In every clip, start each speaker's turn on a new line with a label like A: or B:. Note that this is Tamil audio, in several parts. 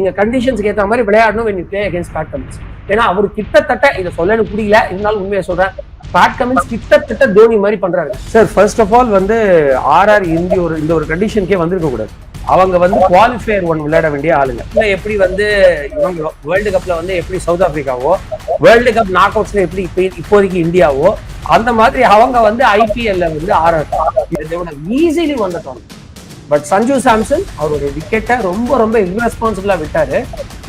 A: நீங்க கண்டிஷன்ஸ்க்கு ஏத்த மாதிரி விளையாடணும் when you play against Pat Cummins ஏன்னா அவர் கிட்டத்தட்ட இதை சொல்ல எனக்கு புரியல இருந்தாலும் உண்மையை சொல்றேன். பேட் கமின்ஸ் கிட்டத்தட்ட தோனி மாதிரி பண்றாரு. சார் ஃபர்ஸ்ட் ஆஃப் ஆல் வந்து ஆர்ஆர் இந்தி ஒரு இந்த ஒரு கண்டிஷனுக்கே வந்திருக்க கூடாது. அவங்க வந்து குவாலிஃபயர் ஒன் விளையாட வேண்டிய ஆளுங்க. இல்ல எப்படி வந்து இவங்க வேர்ல்டு கப்ல வந்து எப்படி சவுத் ஆப்பிரிக்காவோ வேர்ல்டு கப் நாக் அவுட்ஸ்ல எப்படி இப்ப இப்போதைக்கு இந்தியாவோ அந்த மாதிரி அவங்க வந்து ஐபிஎல்ல வந்து ஆர்ஆர் ஈஸிலி வந்துட்டோம் பட் சஞ்சு சாம்சன் அவருடைய விக்கெட்டை ரொம்ப ரொம்ப irresponsible-ஆ விட்டாரு.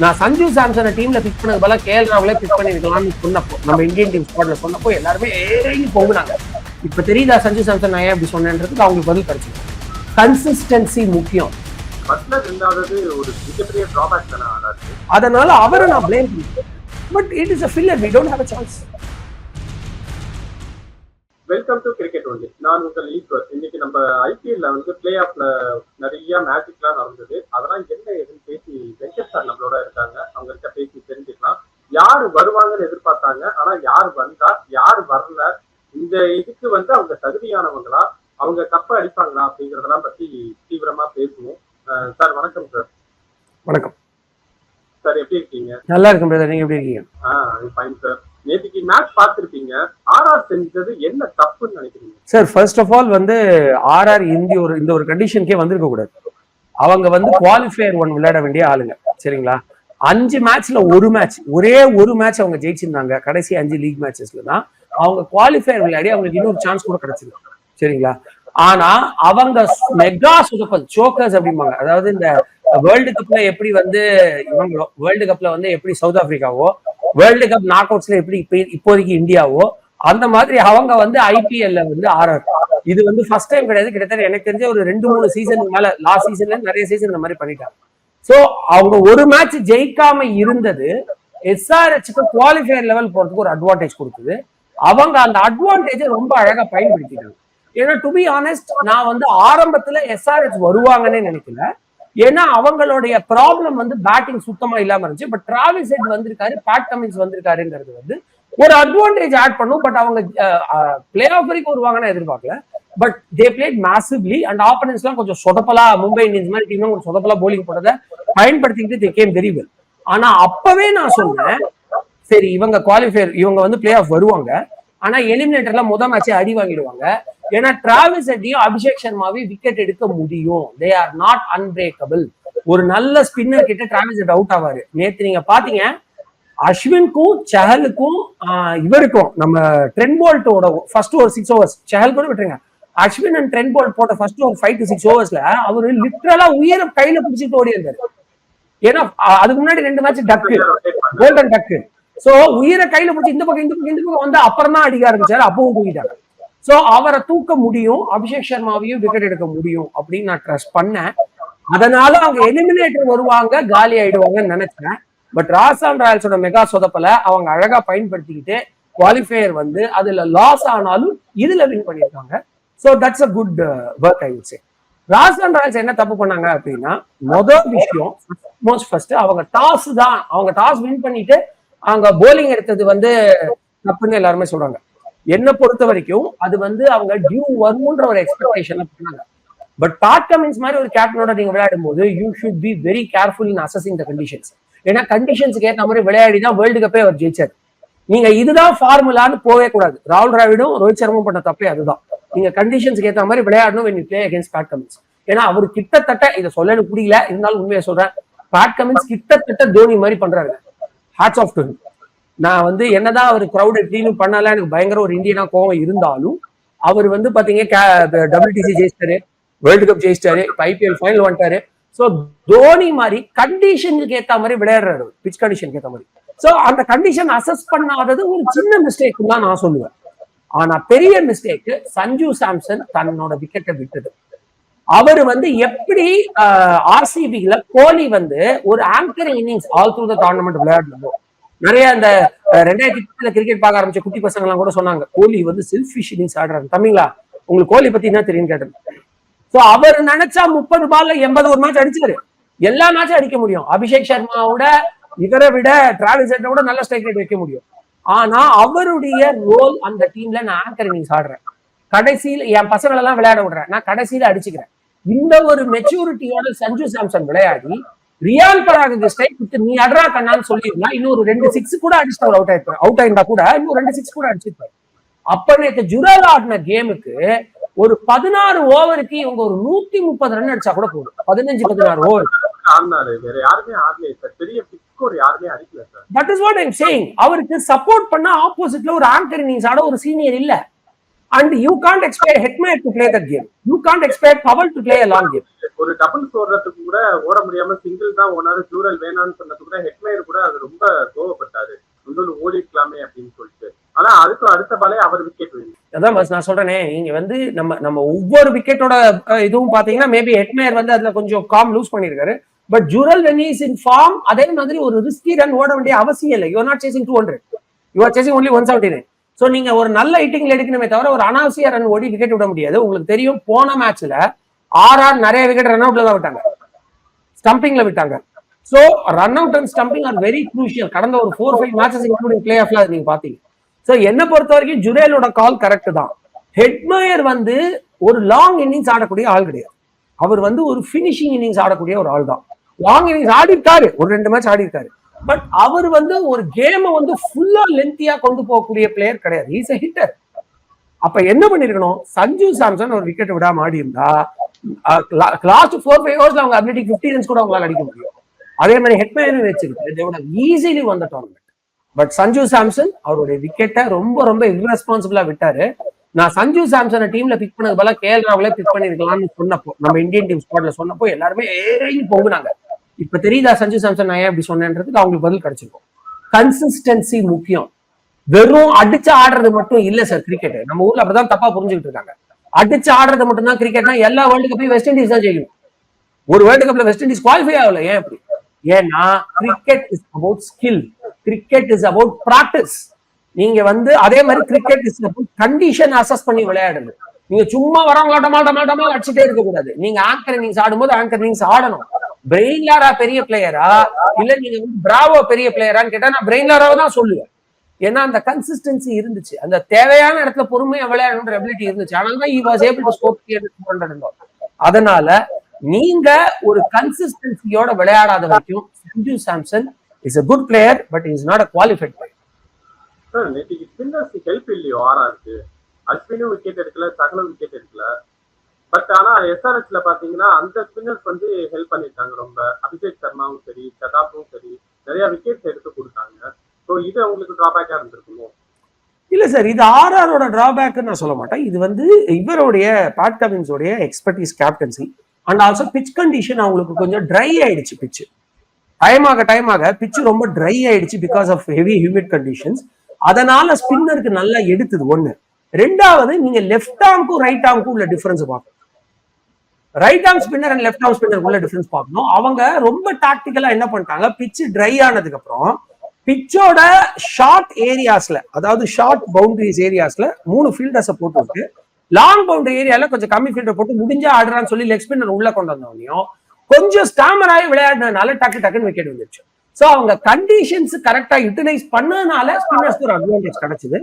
A: நான் சஞ்சு சாம்சனை டீம்ல பிக் பண்ணது போல கேஎல் ராகுலே பிக் பண்ணிருக்கலாம்னு சொன்னப்போ நம்ம இந்தியன் டீம் ஸ்குவாட்ல சொன்னப்போ எல்லாருமே ஏறி போகுனாங்க இப்ப தெரியுதா சஞ்சு சாம்சன் நான் ஏன் அப்படி சொன்னேன்றதுக்கு அவங்களுக்கு பதில் கிடைச்சிருக்கு. கன்சிஸ்டன்சி முக்கியம். அதனால அவரை நான் blame but it is a filler we don't have a chance
B: welcome to cricket only நான் உங்கள் ஈஸ்வர் இன்னைக்கு நம்ம ஐபிஎல்ல வந்து பிளே ஆஃப்ல நிறைய மேஜிக்லாம் நடந்தது. அதெல்லாம் என்ன ஏதுன்னு பேசி வெங்கட் சார் நம்மளோட இருக்காங்க. அவங்க கிட்ட பேசி தெரிஞ்சுக்கலாம். யார் வருவாங்கன்னு எதிர்பார்த்தாங்க. ஆனா யார் வந்தா யார் வரல இந்த இதுக்கு வந்து அவங்க தகுதியானவங்களா அவங்க கப்ப அடிப்பாங்களா அப்படிங்கறதெல்லாம் பத்தி தீவிரமா பேசுவோம். சார் வணக்கம் சார்
A: வணக்கம்.
B: சார் எப்படி இருக்கீங்க?
A: நல்லா இருக்கும் நீங்க எப்படி இருக்கீங்க?
B: ஆஹ் ஃபைன் சார் நேற்றுக்கு மேட்ச் ஆர்ஆர் செஞ்சது என்ன தப்புன்னு நினைக்கிறீங்க?
A: சார் ஃபர்ஸ்ட் ஆஃப் ஆல் வந்து ஆர்ஆர் இந்தி ஒரு இந்த ஒரு கண்டிஷனுக்கே வந்திருக்க கூடாது. அவங்க வந்து குவாலிஃபயர் ஒன் விளையாட வேண்டிய ஆளுங்க. சரிங்களா? அஞ்சு மேட்ச்ல ஒரு மேட்ச் ஒரே ஒரு மேட்ச் அவங்க ஜெயிச்சிருந்தாங்க. கடைசி அஞ்சு லீக் மேட்சஸ்ல தான் அவங்க குவாலிஃபயர் விளையாடி அவங்களுக்கு இன்னொரு சான்ஸ் கூட கிடைச்சிருக்கு. சரிங்களா? ஆனா அவங்க மெகா சுதப்பல் சோக்கர்ஸ் அப்படிம்பாங்க. அதாவது இந்த வேர்ல்டு கப்ல எப்படி வந்து இவங்களோ வேர்ல்டு கப்ல வந்து எப்படி சவுத் ஆப்பிரிக்காவோ வேர்ல்டு கப் நாக் அவுட்ஸ்ல எப்படி இப்போதைக்கு இந்தியாவோ அந்த மாதிரி அவங்க வந்து ஐபிஎல்ல வந்து ஆர்ஆர் இது வந்து ஃபர்ஸ்ட் டைம் கிடையாது. கிட்டத்தட்ட எனக்கு தெரிஞ்ச ஒரு ரெண்டு மூணு சீசனுக்கு மேல லாஸ்ட் சீசன்ல நிறைய சீசன் இந்த மாதிரி பண்ணிட்டாங்க. சோ அவங்க ஒரு மேட்ச் ஜெயிக்காம இருந்தது எஸ்ஆர்ஹெச்சுக்கு குவாலிஃபயர் லெவல் போறதுக்கு ஒரு அட்வான்டேஜ் கொடுத்தது அவங்க அந்த அட்வான்டேஜை ரொம்ப அழகா பயன்படுத்திட்டாங்க. ஏன்னா டு பி ஆனஸ்ட் நான் வந்து ஆரம்பத்துல எஸ்ஆர்ஹெச் வருவாங்கன்னே நினைக்கல. ஏன்னா அவங்களுடைய ப்ராப்ளம் வந்து பேட்டிங் சுத்தமா இல்லாம இருந்துச்சு. பட் டிராவிஸ் ஹெட் வந்திருக்காரு பேட் கமின்ஸ் வந்திருக்காருங்கிறது வந்து ஒரு அட்வான்டேஜ் ஆட் பண்ணும் பட் அவங்க பிளே ஆஃப் வரைக்கும் வருவாங்கன்னு எதிர்பார்க்கல. But they played massively and ஆப்பனன்ஸ்லாம் கொஞ்சம் சொதப்பலா மும்பை இந்தியன்ஸ் மாதிரி டீம் கொஞ்சம் சொதப்பலா போலிங் போட்டதை பயன்படுத்திக்கிட்டு தே கேம் வெரி வெல் ஆனா அப்பவே நான் சொன்னேன் சரி இவங்க குவாலிஃபயர் இவங்க வந்து பிளே ஆஃப் வருவாங்க. ஆனா எலிமினேட்டர்ல முத மேட்சே அடி வாங்கிடுவாங்க. ஏன்னா டிராவல் செட்டியும் அபிஷேக் சர்மாவையும் விக்கெட் எடுக்க முடியும். தே ஆர் நாட் அன்பிரேக்கபிள் ஒரு நல்ல ஸ்பின்னர் கிட்ட டிராவல் செட் அவுட் ஆவாரு. நேத்து நீங்க பாத்தீங்க அஸ்வின்க்கும் சஹலுக்கும் ஆஹ், இவருக்கும் நம்ம ட்ரென் போல்ட்டோட ஃபர்ஸ்ட் ஒரு சிக்ஸ் ஓவர்ஸ் சஹல் கூட விட்டுருங்க. அஸ்வின் அண்ட் ட்ரென் போல்ட் போட்ட ஃபர்ஸ்ட் ஒரு ஃபைவ் டு சிக்ஸ் ஓவர்ஸ்ல அவரு லிட்ரலா உயர கையில பிடிச்சிட்டு ஓடி இருந்தாரு. ஏன்னா அதுக்கு முன்னாடி ரெண்டு மேட்ச் டக்கு கோல்டன் டக்கு சோ உயிரை கையில பிடிச்சி இந்த பக்கம் இந்த பக்கம் இந்த பக்கம் வந்து அப்புறம் தான் அடிக்க ஆரம்பிச்சாரு அப்பவும் தூக்கிட்டாங்க சோ அவரை தூக்க முடியும் அபிஷேக் சர்மாவையும் விக்கெட் எடுக்க முடியும் அப்படின்னு நான் ட்ரஸ்ட் பண்ணேன். அதனால அவங்க எலிமினேட்டர் வருவாங்க காலி ஆயிடுவாங்கன்னு நினைச்சேன். பட் ராஜஸ்தான் ராயல்ஸோட மெகா சொதப்பல அவங்க அழகா பயன்படுத்திக்கிட்டு குவாலிஃபயர் வந்து அதுல லாஸ் ஆனாலும் இதுல வின் பண்ணியிருக்காங்க. So that's a good work I say Rajasthan Royals என்ன தப்பு பண்ணாங்க அப்படின்னா மொதல் விஷயம் மோஸ்ட் ஃபர்ஸ்ட் அவங்க டாஸ் தான். அவங்க டாஸ் வின் பண்ணிட்டு அவங்க போலிங் எடுத்தது வந்து தப்புன்னு எல்லாருமே சொல்றாங்க. என்னை பொறுத்த வரைக்கும் அது வந்து அவங்க டியூ வரும்ன்ற ஒரு எக்ஸ்பெக்டேஷன்ல பண்ணாங்க. பட் பாட் கமின்ஸ் மாதிரி ஒரு கேப்டனோட நீங்க விளையாடும் போது you should be very careful in assessing the conditions ஏன்னா கண்டிஷன்ஸ்க்கு ஏற்ற மாதிரி விளையாடி தான் வேர்ல்டு கப்பே அவர் ஜெயிச்சார். நீங்க இதுதான் ஃபார்முலான்னு போவே கூடாது. ராகுல் டிராவிடும் ரோஹித் சர்மா பண்ண தப்பே அதுதான். நீங்க கண்டிஷன்ஸ்க்கு ஏற்ற மாதிரி விளையாடணும் when you play against Pat Cummins ஏன்னா அவர் கிட்டத்தட்ட இதை சொல்லணும் புரியல இருந்தாலும் உண்மையை சொல்றேன். பேட் கமின்ஸ் கிட்டத்தட்ட தோனி மாதிரி பண்றாரு. ஹேட்ஸ் ஆஃப் டு நான் வந்து என்னதான் அவர் கிரௌட் எப்படின்னு பண்ணல எனக்கு பயங்கர ஒரு இந்தியனா கோவம் இருந்தாலும் அவர் வந்து பாத்தீங்க டபிள்யூடிசி ஜெயிச்சாரு. வேர்ல்டு கப் ஜெயிச்சிட்டாரு இப்போ ஐபிஎல் ஃபைனல் வந்துட்டாரு. ஸோ தோனி மாதிரி கண்டிஷனுக்கு ஏத்த மாதிரி விளையாடுறாரு பிச் கண்டிஷனுக்கு ஏற்ற மாதிரி. சோ அந்த கண்டிஷன் அசஸ் பண்ணாதது ஒரு சின்ன மிஸ்டேக் தான் நான் சொல்லுவேன். ஆனா பெரிய மிஸ்டேக் சஞ்சு சாம்சன் தன்னோட விக்கெட்டை விட்டது. அவர் வந்து எப்படி ஆர்சிபியில கோலி வந்து ஒரு anchoring innings all through the tournament விளையாடுறதோ நிறைய அந்த ரெண்டாயிரத்தி பத்துல கிரிக்கெட் பார்க்க ஆரம்பிச்ச குட்டி பசங்க எல்லாம் கூட சொன்னாங்க கோலி வந்து செல்ஃபிஷ் இன்னிங்ஸ் ஆடுறாரு. தமிழா உங்களுக்கு கோலி பத்தி என்ன தெரியும் கேட்டது சோ அவர் நினைச்சா முப்பது பால்ல எண்பது ஒரு மேட்ச் அடிச்சாரு. எல்லா மேட்சும் அடிக்க முடியும். அபிஷேக் சர்மாவோட இவரை விட டிராவல் ஹெட்டை விட நல்ல ஸ்ட்ரைக் ரேட் வைக்க முடியும். ஆனா அவருடைய ரோல் அந்த டீம்ல நான் ஆங்கர் இன்னிங்ஸ் ஆடுறேன். கடைசியில் என் பசங்களை எல்லாம் விளையாட விடுறேன். நான் கடைசியில அடிச்சுக்கிறேன். இந்த ஒரு மெச்சூரிட்டியோட சஞ்சு சாம்சன் விளையாடி ரியான் பராக ஸ்ட்ரைக் விட்டு நீ அட்ரா கண்ணான்னு சொல்லியிருந்தா இன்னும் ஒரு ரெண்டு சிக்ஸ் கூட அடிச்சுட்டு அவர் அவுட் ஆயிருப்பாரு. அவுட் ஆயிருந்தா கூட இன்னும் ரெண்டு சிக்ஸ் கூட அடிச்சிருப்பாரு. அப்ப நேற்று ஜுரல் ஆடின கேமுக்கு ஒரு பதினாறு ஓவருக்கு இவங்க ஒரு நூத்தி முப்பது ரன் அடிச்சா கூட போதும். பதினஞ்சு பதினாறு over. That is what I'm saying அவருக்கு சப்போர்ட் பண்ண ஆப்போசிட்ல ஒரு ஆங்கர் இன்னிங்ஸ் ஆட ஒரு சீனியர் இல்ல. And you can't expect Hetmyer to play that game you can't expect Powell to play a long game
B: ஒரு டபுள் ஓடுறதுக்கு கூட ஓட முடியாம சிங்கிள் தான் ஓனாரு ஜூரல் வேணாம்னு சொன்னது கூட ஹெட்மேயர் கூட அது ரொம்ப கோவப்பட்டாரு. இன்னொன்று ஓடிக்கலாமே அப்படின்னு சொல்லிட்டு. ஆனா அதுக்கு அடுத்த பாலே அவர் விக்கெட்
A: அதான் பஸ் நான் சொல்றேனே நீங்க வந்து நம்ம நம்ம ஒவ்வொரு விக்கெட்டோட இதுவும் பாத்தீங்கன்னா மேபி ஹெட்மேயர் வந்து அதுல கொஞ்சம் காம் லூஸ் பண்ணிருக்காரு but Jurel when is in form அதே மாதிரி ஒரு ரிஸ்கி ரன் ஓட வேண்டிய அவசியம் இல்லை. You're not chasing two hundred you're chasing only one seventy nine so நீங்க ஒரு நல்ல ஹிட்டிங்ல எடுக்கணுமே தவிர ஒரு அனாவசிய ரன் ஓடி விக்கெட் விட முடியாது. உங்களுக்கு தெரியும் போன மேட்ச்ல ஆர் ஆர் நிறைய விக்கெட் ரன் அவுட்ல தான் விட்டாங்க. ஸ்டம்பிங்ல விட்டாங்க. So run out and stumping are very crucial கடந்த ஒரு four five matches including play ஆஃப்ல நீங்க பாத்தீங்க ஸோ என்னை பொறுத்த வரைக்கும் ஜுரேலோட கால் கரெக்ட் தான். ஹெட்மயர் வந்து ஒரு லாங் இன்னிங்ஸ் ஆடக்கூடிய ஆள் கிடையாது. அவர் வந்து ஒரு ஃபினிஷிங் இன்னிங்ஸ் ஆடக்கூடிய ஒரு ஆள் தான். லாங் இன்னிங்ஸ் ஆடி இருக்காரு ஒரு ரெண்டு மேட்ச் ஆடி இருக்காரு பட் அவர் வந்து ஒரு கேமை வந்து ஃபுல்லா லென்த்தியா கொண்டு போகக்கூடிய பிளேயர் கிடையாது. இஸ் அ ஹிட்டர் அப்ப என்ன பண்ணிருக்கணும் சஞ்சு சாம்சன் ஒரு விக்கெட் விடாம ஆடி இருந்தா லாஸ்ட் ஃபோர் ஃபைவ் ஹவர்ஸ்ல அவங்க அபிலிட்டி பிப்டி ரன்ஸ் கூட அவங்களால அடிக்க முடியும். அதே மாதிரி ஹெட்மேனும் வச்சிருக்கு ஈஸிலி வந்த டோர்னமெண்ட் பட் சஞ்சு சாம்சன் அவருடைய விக்கெட்டை ரொம்ப ரொம்ப இன்ரெஸ்பான்சிபிளா விட்டாரு. நான் சஞ்சு சாம்சனை டீம்ல பிக் பண்ணது போல கேஎல் ராகுலே பிக் பண்ணிருக்கலாம்னு சொன்னப்போ நம்ம இந்தியன் டீம் ஸ்குவாட்ல சொன்னப்போ எல்லாருமே ஏறி போகுனாங்க. இப்ப தெரியுதா சஞ்சு சாம்சன் நான் ஏன் இப்படி சொன்னேன்றதுக்கு அவங்களுக்கு பதில் கிடைச்சிருக்கும். கன்சிஸ்டன்சி முக்கியம். வெறும் அடிச்சு ஆடுறது மட்டும் இல்ல சார் கிரிக்கெட் நம்ம ஊர்ல அப்படிதான் தப்பா புரிஞ்சுக்கிட்டு இருக்காங்க. அடிச்சு ஆடுறது மட்டும் தான் கிரிக்கெட்னா எல்லா வேர்ல்டு கப்பையும் வெஸ்ட் இண்டீஸ் தான் செய்யும் ஒரு வேர்ல்டு கப்ல வெஸ்ட் இண்டீஸ் குவாலிஃபை ஆகல ஏன் அப்படி ஏன்னா cricket is about skill cricket is about practice நீங்க வந்து அதே மாதிரி cricket is about condition assess பண்ணி விளையாடணும். நீங்க சும்மா வரவங்க டமால் டமால் டமால் அடிச்சுட்டே இருக்க கூடாது. நீங்க ஆங்கர் இன்னிங்ஸ் ஆடும்போது ஆங்கர் இன்னிங்ஸ் ஆடணும். பிரெயின்லாரா பெரிய பிளேயரா இல்ல நீங்க வந்து பிராவோ பெரிய பிளேயரான்னு கேட்டா நான் பிரெயின்லாராவை தான் சொல்லுவேன். ஏன்னா அந்த கன்சிஸ்டன்சி இருந்துச்சு. அந்த தேவையான இடத்துல பொறுமையா விளையாடணுன்ற எபிலிட்டி இருந்துச்சு. அதனால தான் he was able to score அதனால நீங்க ஒரு கன்சிஸ்டன்சியோட விளையாடாத வரைக்கும் Sanju Samson is a good player but is not a qualified player
B: sir நேற்றுக்கு ஸ்பின்னர்ஸ் ஹெல்ப் இல்லையோ ஆறா இருக்கு அஸ்வினும் விக்கெட் எடுக்கல சகலும் விக்கெட் எடுக்கல. பட் ஆனா எஸ்ஆர்எஸ்ல பாத்தீங்கன்னா அந்த ஸ்பின்னர்ஸ் வந்து ஹெல்ப் பண்ணிருக்காங்க ரொம்ப. அபிஷேக் சர்மாவும் சரி சதாப்பும் சரி நிறைய விக்கெட்ஸ் எடுத்து கொடுத்தாங்க. ஸோ இது அவங்களுக்கு டிராபேக்கா இருந்திருக்குமோ?
A: இல்ல சார் இது ஆர்ஆரோட டிராபேக் நான் சொல்ல மாட்டேன். இது வந்து இவருடைய Pat கமின்ஸோடைய expertise captaincy and also pitch condition அவங்களுக்கு கொஞ்சம் ட்ரை ஆயிடுச்சு பிச் டைம் ஆக டைம் ஆக பிச்சு ரொம்ப ட்ரை ஆயிடுச்சு because of heavy humid conditions அதனால ஸ்பின்னருக்கு நல்லா எடுத்தது ஒண்ணு. ரெண்டாவது நீங்க லெஃப்ட் ஆர்ம்க்கும் ரைட் ஆர்ம்க்கும் உள்ள டிஃபரன்ஸ் பார்க்கணும். Right arm spinner and left arm spinner உள்ள டிஃபரன்ஸ் பார்க்கணும். அவங்க ரொம்ப டாக்டிக்கலா என்ன பண்ணிட்டாங்க? பிச்சு ட்ரை ஆனதுக்கு அப்புறம் பிச்சோட ஷார்ட் ஏரியாஸ்ல அதாவது ஷார்ட் பவுண்டரிஸ் ஏரியாஸ்ல மூணு ஃபீல்டர்ஸை போட்டு விட்டு லாங் பவுண்டரி ஏரியால கொஞ்சம் கம்மி ஃபீல்டர் போட்டு முடிஞ்சா ஆடுறான்னு சொல்லி லெக் ஸ்பின்னர் உள்ள கொண்டு வந்தவனையும் கொஞ்சம் ஸ்டாமர் ஆகி விளையாடினதுனால டக்கு டக்குன்னு விக்கெட் வந்துருச்சு. ஸோ அவங்க கண்டிஷன்ஸ் கரெக்டா யூட்டிலைஸ் பண்ணதுனால ஸ்பின்னர்ஸ்க்கு ஒரு அட்வான்டேஜ் கிடைச்சது.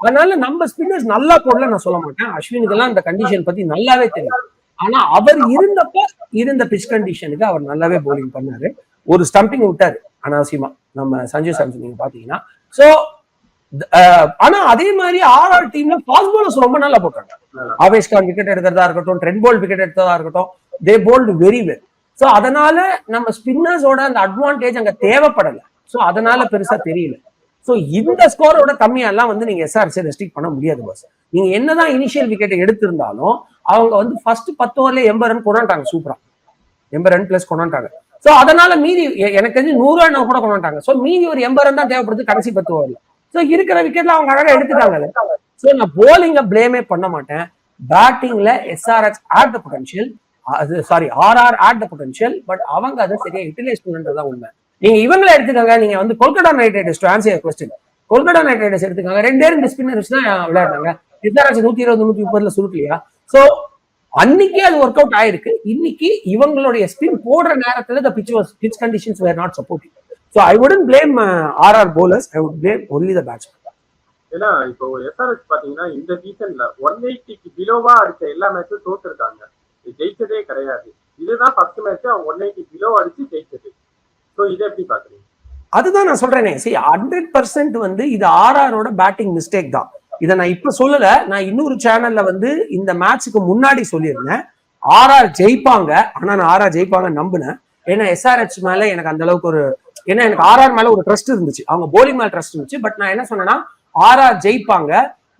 A: அதனால நம்ம ஸ்பின்னர்ஸ் நல்லா போடல நான் சொல்ல மாட்டேன். அஸ்வினுக்கெல்லாம் அந்த கண்டிஷன் பத்தி நல்லாவே தெரியும். ஆனா அவர் இருந்தப்ப இருந்த பிச் கண்டிஷனுக்கு அவர் நல்லாவே போலிங் பண்ணாரு. ஒரு ஸ்டம்பிங் விட்டாரு அனாவசியமா. நம்ம சஞ்சு சாம்சன் நீங்க பாத்தீங்கன்னா சோ ஆனா அதே மாதிரி ஆர்ஆர் டீம்ல ஃபாஸ்ட் பாலர்ஸ் ரொம்ப நல்லா போட்டாங்க. ஆவேஷ் கான் விக்கெட் எடுக்கிறதா இருக்கட்டும் ட்ரெண்ட் போல்ட் விக்கெட் எடுத்ததா இருக்கட்டும் they bowled very well so அதனால நம்ம ஸ்பின்னர்ஸோட அந்த அட்வான்டேஜ் அங்க தேவைப்படல. சோ அதனால பெருசா தெரியல. சோ இந்த ஸ்கோரோட கம்மியெல்லாம் வந்து நீங்க எஸ்ஆர்சி ரெஸ்ட்ரிக்ட் பண்ண முடியாது பாஸ் நீங்க என்னதான் இனிஷியல் விக்கெட் எடுத்திருந்தாலும் அவங்க வந்து ஃபர்ஸ்ட் பத்து ஓவர்ல எண்பது ரன் கொண்டாண்டாங்க சூப்பரா எண்பது ரன் பிளஸ் கொண்டாண்டாங்க. சோ அதனால மீதி எனக்கு தெரிஞ்சு நூறு ரன் கூட கொண்டாண்டாங்க. சோ மீதி ஒரு எண்பது ரன் தான் தேவைப்படுது கடைசி பத்து ஓவர்ல சோ இருக்கிற விக்கெட்ல அவங்க அழகா எடுத்துட்டாங்க சோ நான் போலிங்க ப்ளேமே பண்ண மாட்டேன். பேட்டிங்ல எஸ்ஆர்எஸ் ஆட் த பொட்டன்ஷியல் அது sorry RR had the potential but அவங்க அதை சரியா யூட்டிலைஸ் பண்ணுன்றதுதான் உண்மை. நீங்க இவங்கள எடுத்துக்கோங்க நீங்க வந்து Kolkata Knight Riders to answer question Kolkata Knight Riders எடுத்துக்கோங்க பேரும் ரெண்டு ஸ்பின்னர்ஸ் தான் விளையாடுறாங்க. ரித்தாராஜ் நூத்தி இருபது நூத்தி முப்பதுல சுருட்டலையா? சோ அன்னைக்கே அது ஒர்க் அவுட் ஆயிருக்கு. இன்னைக்கு இவங்களுடைய ஸ்பின் போடுற நேரத்துல the pitch was pitch conditions were not supporting so i wouldn't blame bowlers I would i only the batch the
B: ஏன்னா இப்போ எஸ்ஆர்எஸ் பாத்தீங்கன்னா இந்த சீசன்ல ஒன் எயிட்டிக்கு பிலோவா அடிச்ச எல்லா மேட்சும் தோத்துருக்காங்க. ஜெயிச்சதே கிடையாது. இதுதான் ஃபர்ஸ்ட் மேட்ச் அவங்க ஒன் எயிட்டி பிலோ அடிச்சு ஜெயிச்சது. ஸோ இதை எப்படி பாக்குறீங்க
A: அதுதான் நான் சொல்றேனே. சரி ஹண்ட்ரட் பர்சன்ட் வந்து இது ஆர்ஆரோட பேட்டிங் மிஸ்டேக் தான். இதை நான் இப்ப சொல்லல. நான் இன்னொரு சேனல்ல வந்து இந்த மேட்ச்சுக்கு முன்னாடி சொல்லியிருந்தேன். ஆர்ஆர் ஜெயிப்பாங்க. ஆனா நான் ஆர்ஆர் ஜெயிப்பாங்க நம்பினேன். ஏன்னா எஸ்ஆர்ஹெச் மேல எனக்கு அந்த அளவுக்கு ஒரு ஏன்னா எனக்கு ஆர்ஆர் மேல ஒரு ட்ரஸ்ட் இருந்துச்சு. அவங்க போலிங் மேல ட்ரஸ்ட் இருந்துச்சு. பட் நான் என்ன சொன்னேன்னா ஆர்ஆர் ஜெயிப்பாங்க.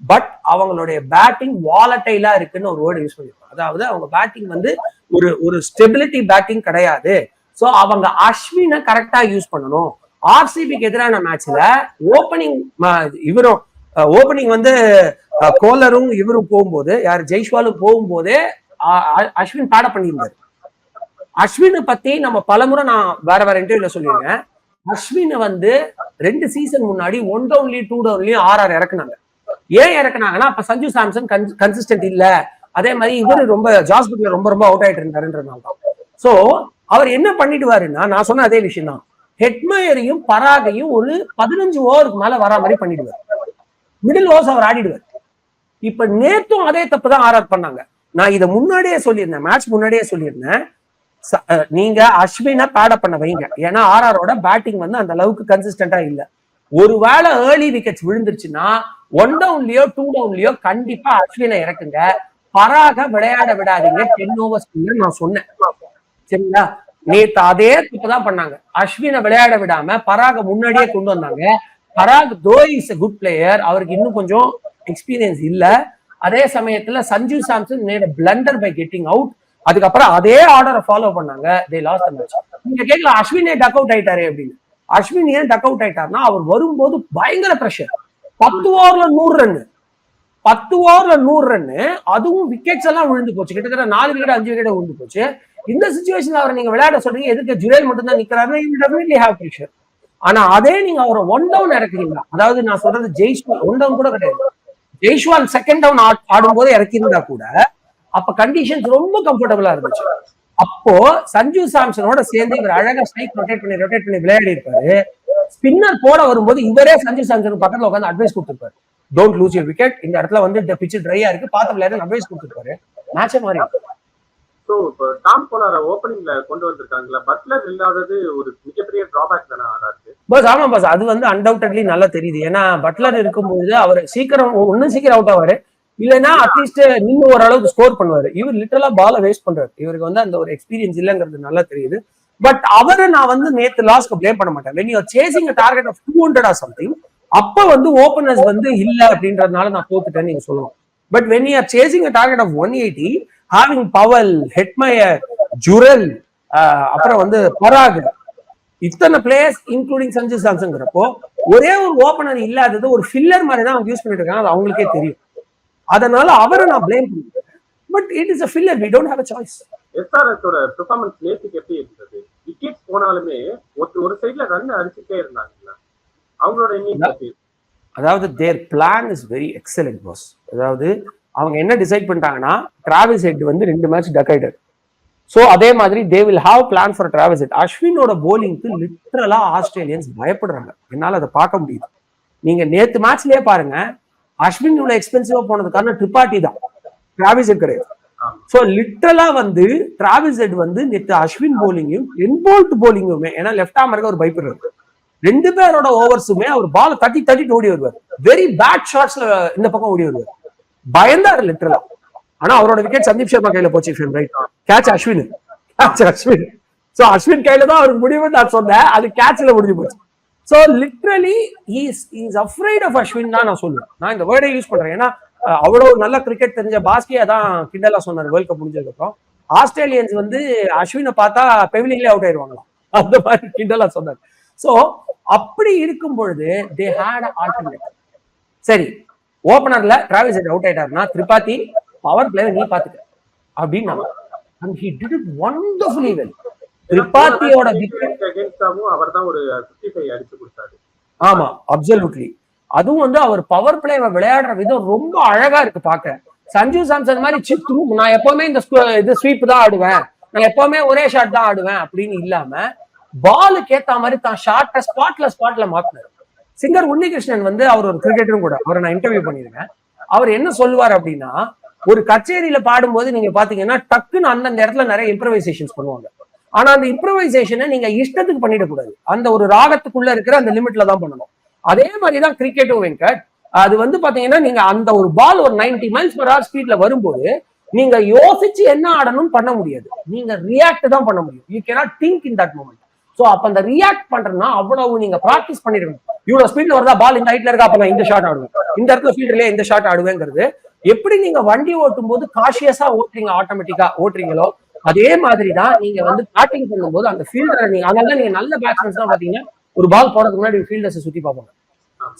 A: பட் அவங்களுடைய பேட்டிங் வாலட்டைலா இருக்குன்னு ஒரு வேர்டு யூஸ் பண்ணிருக்கோம் அதாவது அவங்க பேட்டிங் வந்து ஒரு ஒரு ஸ்டெபிலிட்டி பேட்டிங் கிடையாது. சோ அவங்க அஸ்வினை கரெக்டா யூஸ் பண்ணணும். ஆர்சிபிக்கு எதிரான மேட்ச்ல ஓப்பனிங் இவரும் ஓப்பனிங் வந்து கோலரும் இவரும் போகும்போது யார் ஜெய்ஷ்வாலும் போகும்போதே அஹ், அஸ்வின் பேட பண்ணியிருந்தாரு. அஸ்வினை பத்தி நம்ம பலமுறை நான் வேற வேற இன்டர்வியூல சொல்லியிருக்கேன். அஸ்வினை வந்து ரெண்டு சீசன் முன்னாடி ஒன் டவுன்லயும் டூ டவுன்லயும் ஆர் இறக்குனாங்க. ஏன் இறக்குனாங்கன்னா அப்ப சஞ்சு சாம்சன் கன்சிஸ்டன்ட் இல்ல. அதே மாதிரி இவரு ரொம்ப ஜாஸ்பிட்டல் ரொம்ப ரொம்ப அவுட் ஆயிட்டு இருந்தாருன்றதுனால தான். சோ அவர் என்ன பண்ணிடுவாருன்னா நான் சொன்ன அதே விஷயம் தான். ஹெட்மயரையும் பராகையும் ஒரு பதினஞ்சு ஓவருக்கு மேல வரா மாதிரி பண்ணிடுவார். மிடில் ஓவர்ஸ் அவர் ஆடிடுவார். இப்ப நேத்தும் அதே தப்பு தான் ஆர்ஆர் பண்ணாங்க. நான் இதை முன்னாடியே சொல்லியிருந்தேன் மேட்ச் முன்னாடியே சொல்லியிருந்தேன். நீங்க அஸ்வினை பேட பண்ண வைங்க. ஏன்னா ஆர்ஆரோட பேட்டிங் வந்து அந்த அளவுக்கு கன்சிஸ்டன்டா இல்ல. ஒருவேளை ஏர்லி விக்கெட்ஸ் விழுந்துருச்சுன்னா ஒன் டவுன்லயோ டூ டவுன்லயோ கண்டிப்பா அஸ்வினை இறக்குங்க. பராக விளையாட விடாதீங்க. டென் ஓவர்ஸ் நான் சொன்னேன். சரிங்களா? நேத்து அதே தப்பு தான் பண்ணாங்க. அஸ்வினை விளையாட விடாம பராக முன்னாடியே கொண்டு வந்தாங்க. பராக் though is a good player அவருக்கு இன்னும் கொஞ்சம் எக்ஸ்பீரியன்ஸ் இல்ல. அதே சமயத்துல சஞ்சு சாம்சன் நேர பிளண்டர் பை கெட்டிங் அவுட் அதுக்கப்புறம் அதே ஆர்டரை ஃபாலோ பண்ணாங்க. தே லாஸ்ட் நீங்க கேட்கல அஸ்வினே டக் அவுட் ஆயிட்டாரு அப்படின்னு. அஸ்வின் ஏன் டக் அவுட் ஆயிட்டார்னா அவர் வரும்போது பயங்கர பிரஷர் பத்து ஓவர்ல நூறு ரன்னு பத்து ஓவர்ல நூறு ரன்னு அதுவும் விக்கெட்ஸ் எல்லாம் விழுந்து போச்சு. கிட்டத்தட்ட நாலு விக்கெட் அஞ்சு விக்கெட் விழுந்து போச்சு. இந்த சுச்சுவேஷன்ல அவரை நீங்க விளையாட சொல்றீங்க. எதுக்கு? ஜுரேல் மட்டும் தான் நிக்கிறாருன்னா டெஃபினெட்லி ஹேவ் பிரஷர் ஆனா அதே நீங்க அவரை ஒன் டவுன் இறக்குறீங்களா? அதாவது நான் சொல்றது ஜெய்ஸ்வால் ஒன் டவுன் கூட கிடையாது. ஜெய்ஸ்வால் செகண்ட் டவுன் ஆடும்போது இறக்கியிருந்தா கூட அப்ப கண்டிஷன்ஸ் ரொம்ப கம்ஃபர்டபுளா இருந்துச்சு. அப்போ சஞ்சு சாம்சனோட சேர்ந்து இவர் அழகா ஸ்ட்ரைக் ரொட்டேட் பண்ணி ரொட்டேட் பண்ணி விளையாடி இருப்பாரு. ஸ்பின்னர் போட வரும்போது இவரே சஞ்சு சாம்சன் பக்கத்துல உட்காந்து அட்வைஸ் கொடுத்துருப்பாரு. டோன்ட் லூஸ் யூர் விக்கெட் இந்த இடத்துல வந்து இந்த பிச்சு ட்ரையா இருக்கு. பார்த்து விளையாட அட்வைஸ் கொடுத்துருப்பாரு. மேட்சே மாறி.
B: ஸோ இப்போ டாம் போனார ஓப்பனிங்ல கொண்டு வந்திருக்காங்கல்ல பட்லர் இல்லாதது ஒரு மிகப்பெரிய டிராபேக் தானே ஆடாது
A: பஸ் ஆமா பஸ் அது வந்து அன்டவுட்லி நல்லா தெரியுது. ஏன்னா பட்லர் இருக்கும்போது அவர் சீக்கிரம் ஒன்னும் சீக்கிரம் அவுட் ஆவாரு. இல்லைன்னா அட்லீஸ்ட் நின்று ஓரளவுக்கு ஸ்கோர் பண்ணுவாரு. இவர் லிட்டரலா பால வேஸ்ட் பண்றாரு. இவருக்கு வந்து அந்த ஒரு எக்ஸ்பீரியன்ஸ் இல்லைங்கிறது நல்லா தெரியுது. பட் அவரை நான் வந்து நேத்து லாஸ்க்கு பிளே பண்ண மாட்டேன். When you chasing target of two hundred or something அப்ப வந்து ஓப்பனர்ஸ் வந்து இல்ல அப்படின்றதுனால நான் தோத்துட்டேன்னு நீங்க சொல்லலாம் but when you are chasing target of one eighty having Powell Hetmyer Jurel அப்புறம் வந்து பராக் இத்தனை பிளேயர்ஸ் இன்க்ளூடிங் சஞ்சு சாம்சங்கிறப்போ ஒரே ஒரு ஓபனர் இல்லாதது ஒரு ஃபில்லர் மாதிரி தான் அவங்க யூஸ் பண்ணிட்டு இருக்காங்க. அது அவங்களுக்கே தெரியும். அதனால அவரை நான் பிளேம் பண்ணுவேன். But it is a filler we don't have a choice
B: எஸ்ஆர்எஸோட performance நேற்றுக்கு எப்படி இருந்தது? விக்கெட் போனாலுமே ஒரு ஒரு சைட்ல ரன் அடிச்சுட்டே இருந்தாங்கல்ல அவங்களோட இன்னிங்ஸ்?
A: அதாவது their plan is very excellent boss அதாவது அவங்க என்ன டிசைட் பண்ணிட்டாங்கன்னா டிராவல்ஸ் ஹெட் வந்து ரெண்டு மேட்ச் டக் ஆயிட்டாரு. ஸோ அதே மாதிரி they will have plan for Travis Head அஸ்வினோட போலிங்க்கு லிட்ரலா ஆஸ்திரேலியன்ஸ் பயப்படுறாங்க. என்னால அதை பார்க்க முடியுது. நீங்க நேத்து மேட்ச்லயே பாருங்க அஸ்வின் இவ்வளவு எக்ஸ்பென்சிவா போனது காரணம் ட்ரிபாட்டி தான். டிராவிஸ் ஹெட் கிடையாது. ஸோ லிட்டரலா வந்து டிராவிஸ் ஹெட் வந்து நேற்று அஸ்வின் போலிங்கும் என்போல்ட் போலிங்குமே ஏன்னா லெஃப்ட் ஆமருக்கு அவர் பயப்படுறது. ரெண்டு பேரோட ஓவர்ஸுமே அவர் பால் தட்டி தட்டிட்டு ஓடி வருவார். வெரி பேட் ஷாட்ஸ்ல இந்த பக்கம் ஓடி வருவார். பயந்தாரு லிட்டரலா ஆனா அவரோட விக்கெட் சந்தீப் சர்மா கையில போச்சு right catch Ashwin. Catch Ashwin. So Ashwin கையில தான் அவருக்கு முடிவு நான் சொன்னேன். அது கேட்ச்ல முடிஞ்சு போச்சு. So literally is is afraid of Ashwin தான் நான் சொல்லுவேன். நான் இந்த வேர்டை யூஸ் பண்றேன். ஏன்னா அவ்வளோ நல்ல கிரிக்கெட் தெரிஞ்ச பாஸ்கியா தான் கிண்டலா சொன்னார் வேர்ல்ட் கப் முடிஞ்சதுக்கப்புறம். ஆஸ்திரேலியன்ஸ் வந்து அஸ்வினை பார்த்தா பெவிலிங்லேயே அவுட் ஆயிடுவாங்களாம். அந்த மாதிரி கிண்டலா சொன்னார். ஸோ அப்படி இருக்கும் பொழுது தே ஹேட் ஆல்டர்னேட் சரி ஓபனர்ல டிராவல்ஸ் அவுட் ஆயிட்டாருன்னா திரிபாத்தி பவர் பிளேயர் நீ பாத்துக்க அப்படின்னு and he did it wonderfully well திரிபாத்தியோட wicket
B: அகேன்ஸ்டாவும் அவர் தான் ஒரு அடிச்சு கொடுத்தாரு.
A: ஆமா அப்சல்யூட்லி அதுவும் வந்து அவர் பவர் பிளேவை விளையாடுற விதம் ரொம்ப அழகா இருக்கு பார்க்க. சஞ்சு சாம்சன் மாதிரி சித்து நான் எப்பவுமே இந்த இது ஸ்வீப் தான் ஆடுவேன். நான் எப்பவுமே ஒரே ஷாட் தான் ஆடுவேன் அப்படின்னு இல்லாம பாலுக்கு ஏத்த மாதிரி தான் ஷார்ட்டை ஸ்பாட்ல ஸ்பாட்ல மாத்தினாரு. சிங்கர் உன்னிகிருஷ்ணன் வந்து அவர் ஒரு கிரிக்கெட்டரும் கூட அவரை நான் இன்டர்வியூ பண்ணியிருக்கேன். அவர் என்ன சொல்லுவார் அப்படின்னா ஒரு கச்சேரியில பாடும்போது நீங்க பாத்தீங்கன்னா டக்குன்னு அந்தந்த இடத்துல நிறைய இம்ப்ரவைசேஷன்ஸ் பண்ணுவாங்க. ஆனா அந்த இம்ப்ரவைசேஷனை நீங்க இஷ்டத்துக்கு பண்ணிடக்கூடாது அந்த ஒரு ராகத்துக்குள்ள இருக்கிற அந்த லிமிட்ல தான் பண்ணணும். அதே மாதிரி தான் கிரிக்கெட்டும் வெங்கட். அது வந்து பாத்தீங்கன்னா நீங்க அந்த ஒரு பால் ஒரு 90 மைல்ஸ் பர் ஹவர் ஸ்பீட்ல வரும்போது நீங்க யோசிச்சு என்ன ஆடணும்னு பண்ண முடியாது. நீங்க ரியாக்ட் தான் பண்ண முடியும். You cannot think in that moment so அப்ப அந்த ரியாக்ட் பண்றதுன்னா அவ்வளவு நீங்க ப்ராக்டிஸ் பண்ணிருக்கணும். இவ்வளவு ஸ்பீட்ல வருதா? பால் இந்த ஹைட்ல இருக்கா? அப்ப நான் இந்த ஷாட் ஆடுவேன். இந்த இடத்துல ஃபீல்ட்லயே இந்த ஷாட் ஆடுவேங்கிறது. எப்படி நீங்க வண்டி ஓட்டும் போது காஷியஸா ஓட்டுறீங்க? ஆட்டோமேட்டிக்கா ஓட்டுறீங்களோ அதே மாதிரி தான் நீங்க வந்து பேட்டிங் பண்ணும்போது அந்த ஃபீல்டர் நீங்க அதனால நீங்க நல்ல பேட்ஸ்மேன்ஸ் தான் பாத்தீங்கன்னா ஒரு பால் போனதுக்கு முன்னாடி ஃபீல்டர்ஸ் சுத்தி பார்ப்பாங்க.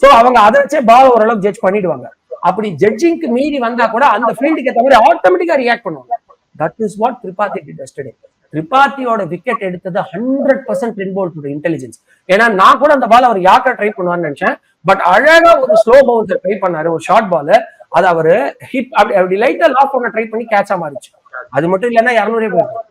A: சோ அவங்க அதை வச்சே பால் ஓரளவுக்கு ஜட்ஜ் பண்ணிடுவாங்க. அப்படி ஜட்ஜிங்க்கு மீறி வந்தா கூட அந்த ஃபீல்டுக்கு ஏற்ற மாதிரி ஆட்டோமேட்டிக்கா ரியாக்ட் பண்ணுவாங்க. That is what Tripathi did yesterday திரிபாத்தியோட wicket எடுத்தது ஹண்ட்ரட் பர்சன்ட் இன்வால்வ் இன்டெலிஜென்ஸ் ஏன்னா நான் கூட அந்த பால் அவர் யாக்கா ட்ரை பண்ணுவான்னு நினைச்சேன். பட் அழகா ஒரு ஸ்லோ பவுன்சர் ட்ரை பண்ணாரு ஒரு ஷார்ட் பால் அது அவரு ஹிப் அப்படி அப்படி லைட்டா லாக் பண்ண ட்ரை பண்ணி கேட்சா மாறிச்சு. அது மட்டும் இல்லைன்னா இரநூறே போயிருக்கு